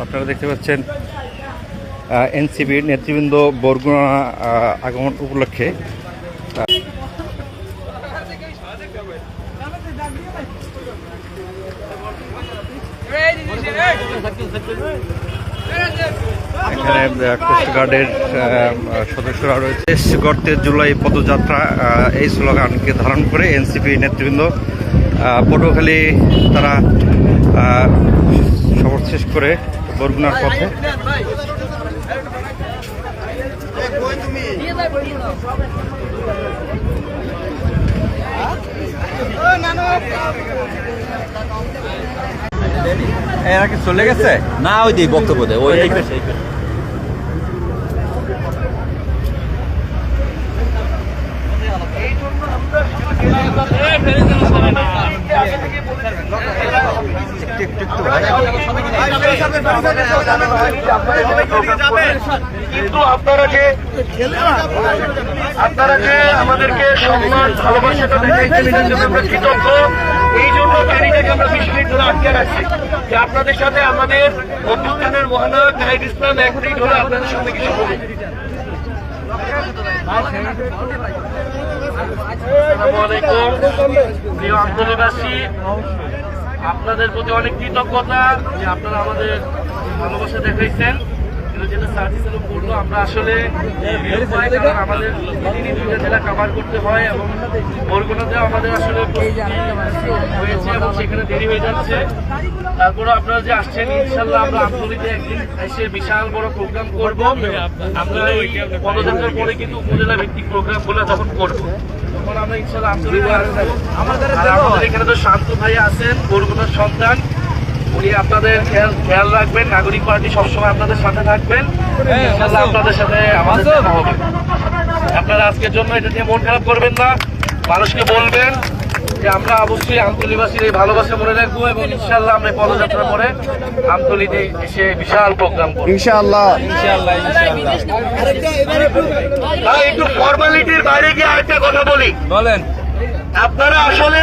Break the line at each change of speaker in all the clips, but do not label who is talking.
আপনারা দেখতে পাচ্ছেন এনসিপির নেতৃবৃন্দ বরগুনা আগমন উপলক্ষে, এখানে কোস্টগার্ডের সদস্যরা রয়েছে। গর্তের জুলাই পদযাত্রা এই স্লোগানকে ধারণ করে এনসিপি নেতৃবৃন্দ পটুয়াখালী, তারা সফর শেষ করে বরগুনার পথে।
এরা কি চলে গেছে?
না ওই দিই বক্তব্য দেয় ওই
কিন্তু আপনারা যে আপনারা যে আমাদেরকে সম্মান ভালোবাসাটা দেখাইছেন আমরা কৃতজ্ঞ এই জন্য ফেরিটাকে আমরা বিশ মিনিট ধরে আটকে রাখছি যে আপনাদের সাথে আমাদের অভ্যুত্থানের মহানায়ক নাহিদ ইসলাম এক মিনিট হলে আপনাদের সামনে কিছু বলি আসসালামু আলাইকুম প্রিয় আন্তর্বাসী আপনাদের প্রতি অনেক কৃতজ্ঞতা যে আপনারা আমাদের ভালোবাসা দেখাইছেন। কিন্তু যেটা সার্ভিস আলম করল আমরা আসলে আমাদের প্রতিদিনই দুইটা জেলা কাভার করতে হয় এবং বরগুনাতেও আমাদের আসলে হয়েছে এবং সেখানে দেরি হয়ে যাচ্ছে। তারপরে আপনারা যে আসছেন ইনশাল্লাহ আমরা আন্তরিকে একদিন এসে বিশাল বড় প্রোগ্রাম করব। আমরা এই পদযাত্রার পরে কিন্তু উপজেলা ভিত্তিক প্রোগ্রামগুলো তখন করব। এখানে তো শান্ত ভাই আছেন বরগুনার সন্তান। উনি আপনাদের খেয়াল খেয়াল রাখবেন নাগরিক পার্টি সবসময় আপনাদের সাথে থাকবেন। আপনাদের সাথে আমাদের দেখা হবে। আপনারা আজকের জন্য এটা নিয়ে মন খারাপ করবেন না। মানুষকে বলবেন আমরা অবশ্যই আমতলিবাসীর এই ভালোবাসা মনে রাখব এবং ইনশাল্লাহ আমরা পদযাত্রা করে আমতলিতে এসে বিশাল প্রোগ্রাম করব।
ইনশাআল্লাহ।
ভাই, একটু ফর্মালিটির বাইরে গিয়ে আরেকটা কথা বলি।
বলেন।
আপনারা আসলে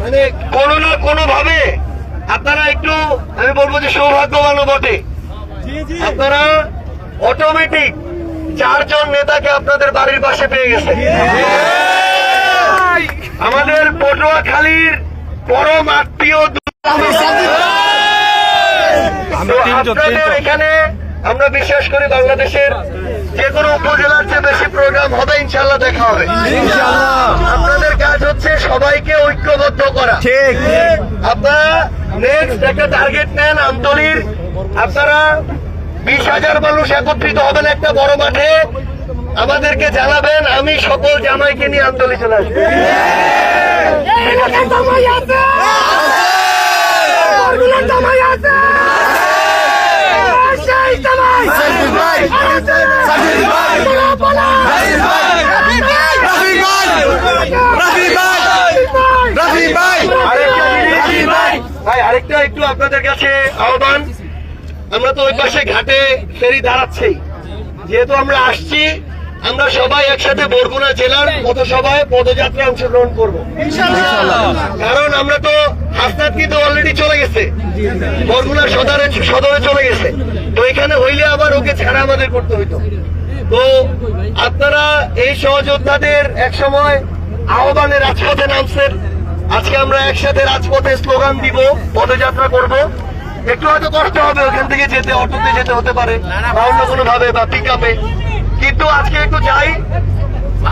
মানে কোনো না কোনো ভাবে আপনারা একটু আমি বলব যে সৌভাগ্যবানও বটে। আপনারা অটোমেটিক চারজন নেতাকে আপনাদের বাড়ির পাশে পেয়ে গেছে আমাদের পটুয়াখালীর পরম আত্মীয় আপনাদের এখানে আমরা বিশ্বাস করি বাংলাদেশের যে কোনো উপজেলার চেয়ে বেশি প্রোগ্রাম হবে ইনশাল্লাহ দেখা হবে। আপনাদের কাজ হচ্ছে সবাইকে ঐক্যবদ্ধ করা।
ঠিক।
আপনারা নেক্সট একটা টার্গেট নেন আমতলির। আপনারা বিশ হাজার মানুষ একত্রিত হবেন একটা বড় মাঠে। আমাদেরকে জানাবেন, আমি সকল জামাইকে নিয়ে আমতলি চলে আসব। ভাই, আরেকটা একটু আপনাদের কাছে আহ্বান। আমরা তো ওই পাশে ঘাটে ফেরি দাঁড়াচ্ছি যেহেতু আমরা আসছি আমরা সবাই একসাথে বরগুনা জেলার পথসভায় পদযাত্রায় অংশগ্রহণ করব। কারণ আমরা তো হাসনাত কিন্তু অলরেডি চলে গেছে। বরগুনা সদরে সদরে চলে গেছে। তো এখানে হইলে আবার ওকে ছাড়া আমাদের করতে হইতো। তো আপনারা এই সহযোদ্ধাদের এক সময় আহ্বানে রাজপথে নামছেন। আজকে আমরা একসাথে রাজপথে স্লোগান দিব পদযাত্রা করব। একটু হয়তো কষ্ট হবে ওখান থেকে যেতে অটোতে যেতে হতে পারে। বা অন্য কোনো ভাবে বা পিক কিন্তু আজকে একটু যাই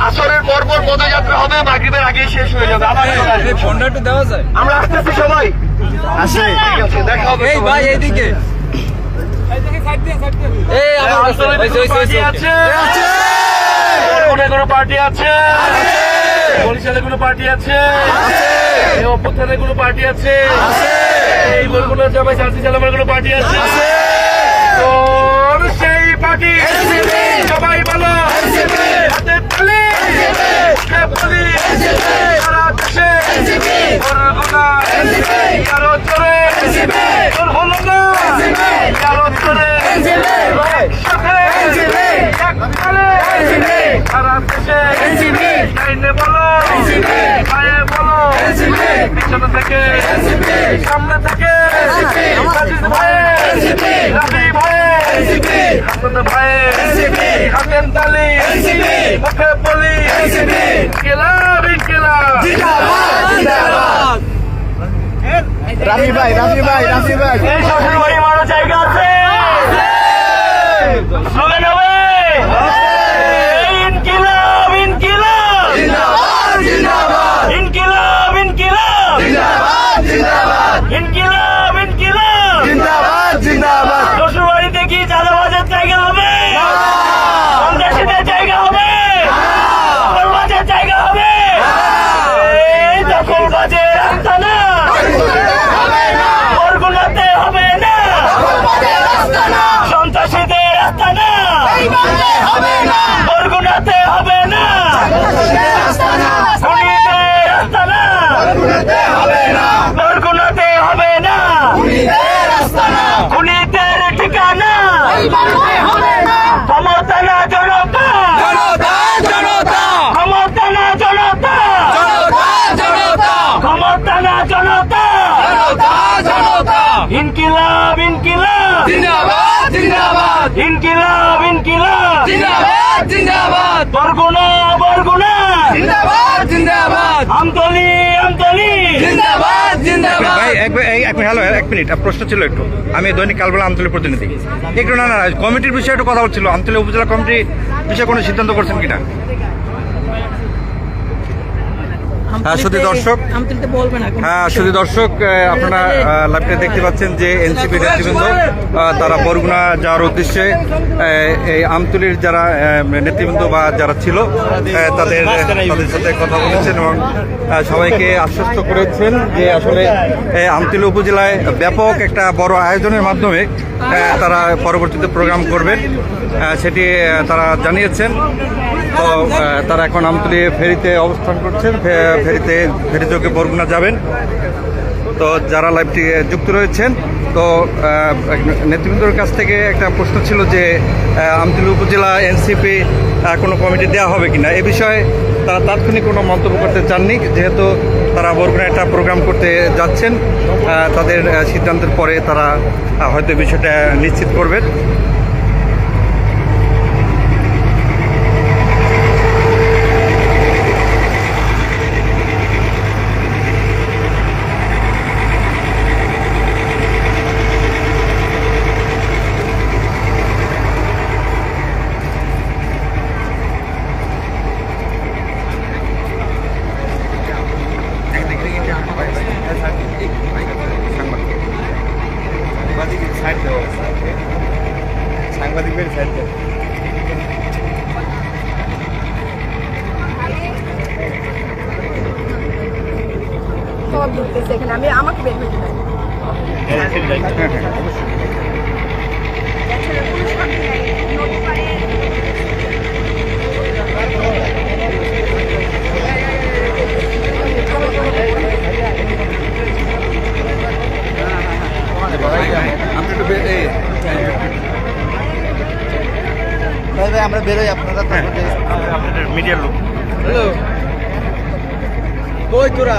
আসরের পর পর পদযাত্রা হবে মাগরিবের আগেই শেষ হয়ে যাবে। আবার
ফোনটা একটু দেওয়া যায়।
আমরা আসতেছি সবাই।
আসে।
ঠিক আছে দেখা হবে
এই ভাই এইদিকে। এই আমার
পার্টি আছে? কোনো পার্টি আছে? বরিশালে কোনো পার্টি আছে? অভ্যুত্থানে কোনো পার্টি আছে। এই বরগুনা জামাই সার্জি সালামের কোনো পার্টি আছে? সেই পার্টি সবাই বলো। হাতে তালি। বলি সারা দেশে বরগুনা আরও জোরে তোর হলো না। একসাথে এককালে সারা দেশে বলো। পিছনে থেকে সামনে থেকে
ভাইয়ের হাসান ভাইয়ের হাতেম তালি মুখে বলি ইনকিলাব ইনকিলাব।
রাফি ভাই রাফি ভাই রাফি ভাই।
এই শ্বশুর বাড়ি মারো জায়গা আছে হবে ইনকিলাব ইনকিলাব ইনকিলাব ইনকিলাব ইনকিলাব ইনকিলাব
জিন্দাবাদ জিন্দাবাদ
শ্বশুর বাড়িতে কি চাঁদাবাজের জায়গা হবে সন্ত্রাসীদের জায়গা হবে দখলবাজের জায়গা হবে এই দখলবাজের রাস্তা না বরগুনাতে হবে না সন্ত্রাসীদের রাস্তা না বরগুনাতে হবে না খুনিদের রাস্তা না বরগুনাতে হবে না খুনিদের ঠিকানা ক্ষমতা না জনতা ক্ষমতা না জনতা ক্ষমতা না জনতা ইনকিলাব ইনকিলাব ইনকিলাব ইনকিলাব। বরগুনা বরগুনা। আমতলি আমতলি।
ভাই এক মিনিট হ্যালো এক মিনিট আর প্রশ্ন ছিল একটু। আমি দৈনিক কালবেলা প্রতিনিধি। একটু না না না, কমিটির বিষয়ে একটু কথা হচ্ছিল আমতলি উপজেলা কমিটি বিষয়ে কোনো সিদ্ধান্ত করছেন কিনা? হ্যাঁ, শুধু দর্শক। হ্যাঁ। শুধু দর্শক আপনারা লাইভটা দেখতে পাচ্ছেন যে এনসিপি নেতৃবৃন্দ তারা বরগুনা যাওয়ার উদ্দেশ্যে এই আমতলির যারা নেতৃবৃন্দ বা যারা ছিল তাদের তাদের সাথে কথা বলেছেন এবং সবাইকে আশ্বস্ত করেছেন যে আসলে আমতলী উপজেলায় ব্যাপক একটা বড় আয়োজনের মাধ্যমে তারা পরবর্তীতে প্রোগ্রাম করবেন সেটি তারা জানিয়েছেন তো তারা এখন আমতলী ফেরিতে অবস্থান করছেন ফেরিতে ফেরি চোখে বরগুনা যাবেন। তো যারা লাইভটি যুক্ত রয়েছেন তো নেতৃবৃন্দর কাছ থেকে একটা প্রশ্ন ছিল যে আহ, উপজেলা এনসিপি কোনো কমিটি দেওয়া হবে কিনা? এ বিষয়ে তারা তাৎক্ষণিক কোনো মন্তব্য করতে চাননি যেহেতু তারা বরগুনা একটা প্রোগ্রাম করতে যাচ্ছেন তাদের সিদ্ধান্তের পরে তারা হয়তো বিষয়টা নিশ্চিত করবেন।
সব ঢুকতেছে এখানে। আমি আমাকে বের হতে
আমরা বেরোই আপনারা
মিডিয়ার লোক।
হ্যালো। কই তোরা?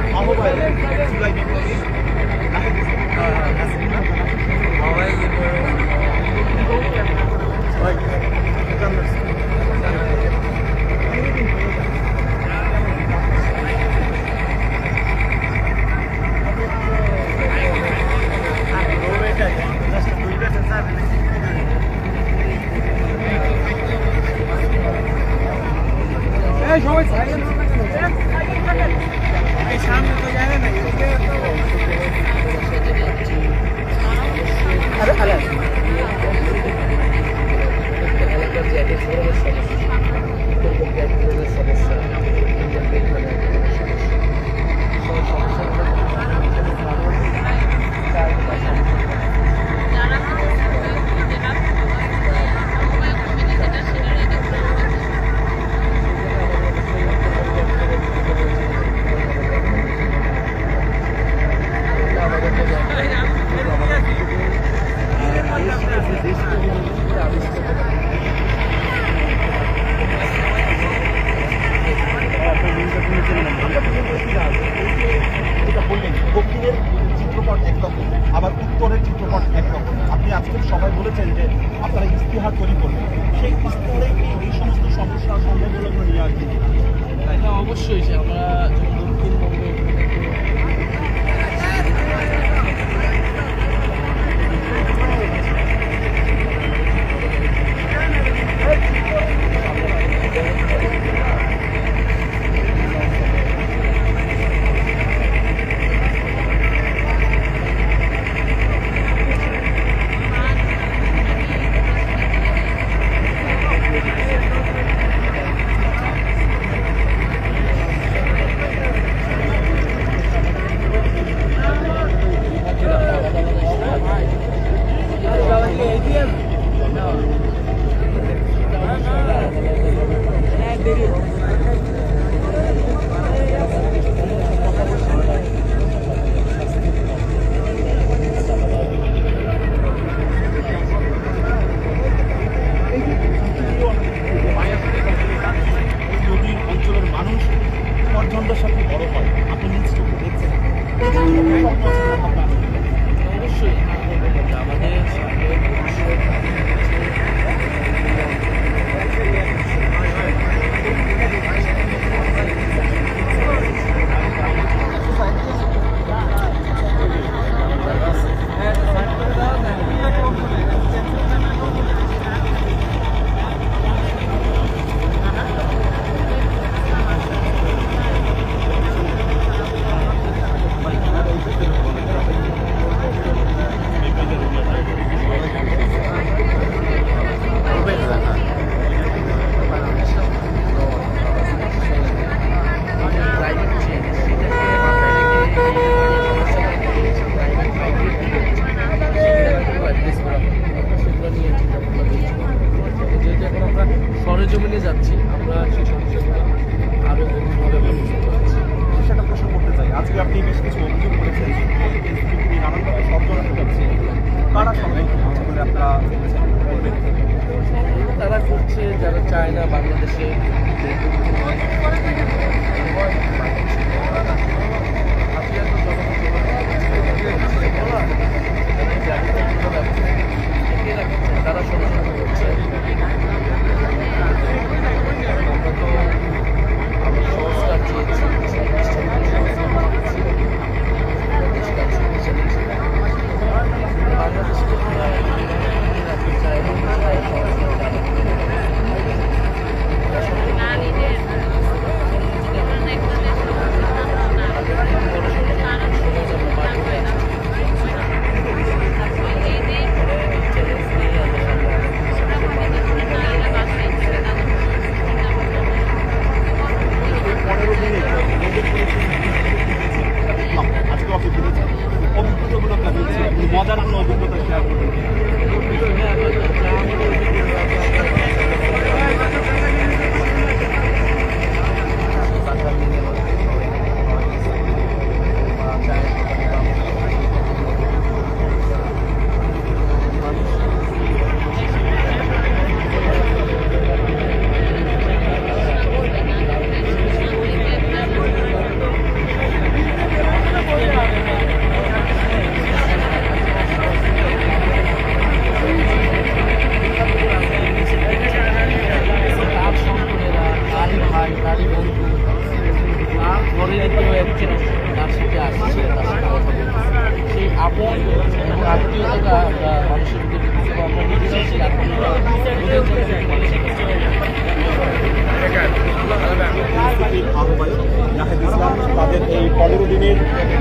তাদের এই পনেরো দিনের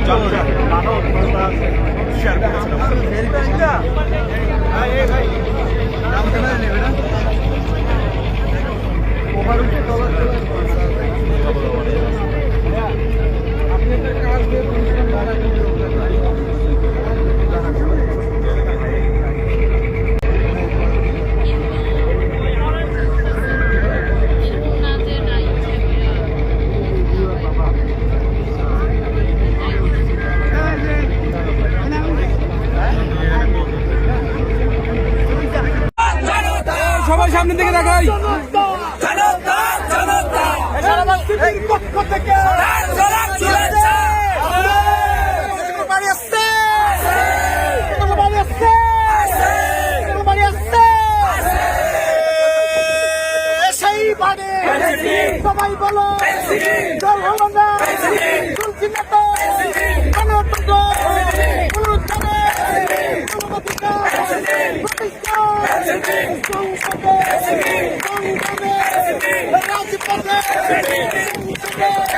যাত্রা নানা অভিজ্ঞতা শেয়ার করেছেন
সবাই বলো দল হলো না তুলসী নেতা গণতন্ত্র পুনরুদ্ধারে মানবাধিকার প্রতিষ্ঠা সংসদে সংগ্রামে রাজপথে সংবিধানে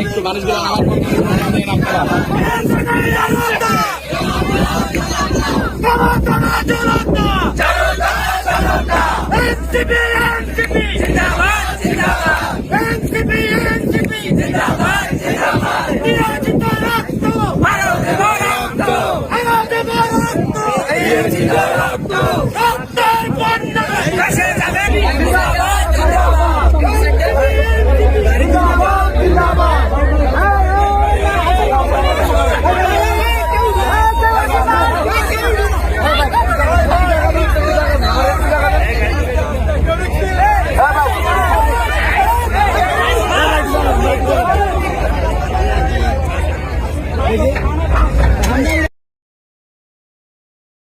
একটু মানুষগুলো জিন্দাবাদ জিন্দাবাদ জিন্দাবাদ জিন্দাবাদ Jesus.